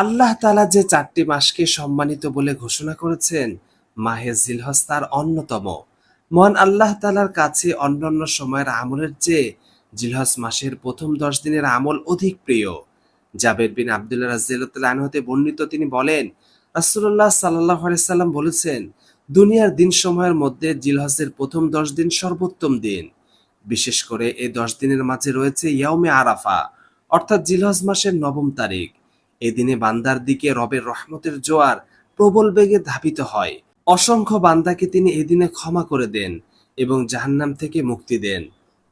আল্লাহ তালা যে চারটি মাসকে সম্মানিত বলে ঘোষণা করেছেন, মাহে জিলহজ তার অন্যতম। মহান আল্লাহ তালার কাছে অন্যান্য সময়ের আমলের চেয়ে জিলহজ মাসের প্রথম দশ দিনের আমল অধিক প্রিয়। জাবের বিন আবদুল্লাহ রাজিয়াল্লাহ আনহতে বর্ণিত তিনি বলেন রাসুল্লাহ সাল্লাহ সাল্লাম বলেছেন, দুনিয়ার দিন সময়ের মধ্যে জিলহজের প্রথম দশ দিন সর্বোত্তম দিন। বিশেষ করে এই দশ দিনের মাঝে রয়েছে ইয়াউমে আরাফা, অর্থাৎ জিলহজ মাসের নবম তারিখ। এদিনে বান্দার দিকে রবের রহমতের জোয়ার প্রবল বেগে ধাবিত হয়। অসংখ্য বান্দাকে তিনি এদিনে ক্ষমা করে দেন এবং জাহান্নাম থেকে মুক্তি দেন।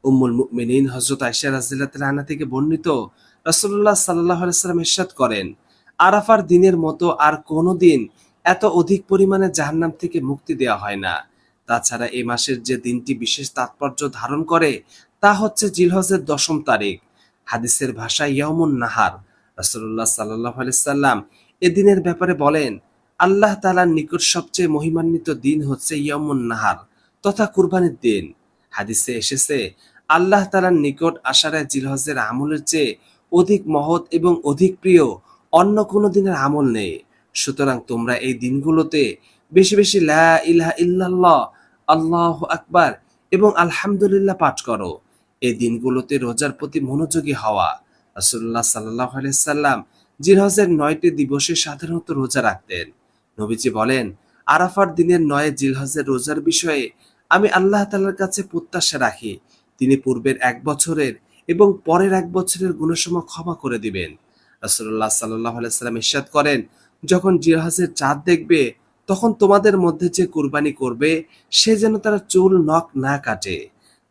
উম্মুল মুমিনিন হজরত আয়সা রাজিল্লাহ থেকে বর্ণিত রাসুল্লাহ সাল্লাহ সাল্লাম ইরশাদ করেন, আরাফার দিনের মতো আর কোনো দিন এত অধিক পরিমাণে জাহান্নাম থেকে মুক্তি দেওয়া হয় না। তাছাড়া এই মাসের যে দিনটি বিশেষ তাৎপর্য ধারণ করে তা হচ্ছে জিলহজের দশম তারিখ। হাদিসের ভাষা ইয়ামুন নাহার রাসুল্লাহ সাল্লাহ সাল্লাম এ দিনের ব্যাপারে বলেন, আল্লাহ তালার নিকট সবচেয়ে মহিমান্বিত দিন হচ্ছে ইয়ামুন নাহার, তথা কুরবানির দিন। হাদিসে এসেছে, আল্লাহ তালার নিকট আশারায় জিলহজের আমলের চেয়ে অধিক মহৎ এবং অধিক প্রিয় অন্য কোনো দিনের আমল নেই। সুতরাং তোমরা এই দিনগুলোতে বেশি বেশি লা ইলাহা ইল্লাল্লাহ, আল্লাহ আকবার এবং আলহামদুলিল্লাহ পাঠ করো। এই দিনগুলোতে রোজার প্রতি মনোযোগী হওয়া রাসুল্লাহ সাল্লাহ সাল্লাম জিলহজের নয়টি দিবসে সাধারণত রোজা রাখতেন। নবীজি বলেন, আরাফার দিনের নয় জিলহজের রোজার বিষয়ে আমি আল্লাহ তালার কাছে প্রত্যাশা রাখি। তিনি পূর্বের এক বছরের এবং পরের এক বছরের গুণসম ক্ষমা করে দিবেন। রাসুল্লাহ সাল্লাহ সাল্লাম ইস্বাদ করেন, যখন জিলহজের চাঁদ দেখবে, তখন তোমাদের মধ্যে যে কুরবানি করবে, সে যেন তারা চুল নখ না কাটে।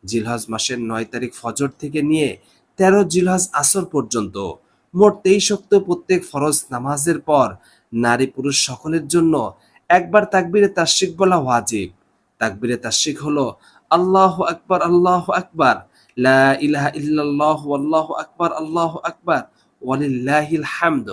জিলহজ মাসের নয় তারিখ ফজর থেকে নিয়ে তেরো জিলহাজ আসর পর্যন্ত। মোট তেইশ অক্ত প্রত্যেক ফরজ নামাজের পর নারী পুরুষ সকলের জন্য একবার তাকবিরে তাস্বিক বলা ওয়াজিব। তাকবিরে তাস্বিক হলো আল্লাহ আকবর আল্লাহ আকবর, লা ইলাহা ইল্লাল্লাহু আল্লাহ আকবর, আল্লাহ আকবার, ওয়ালিল্লাহিল হামদ।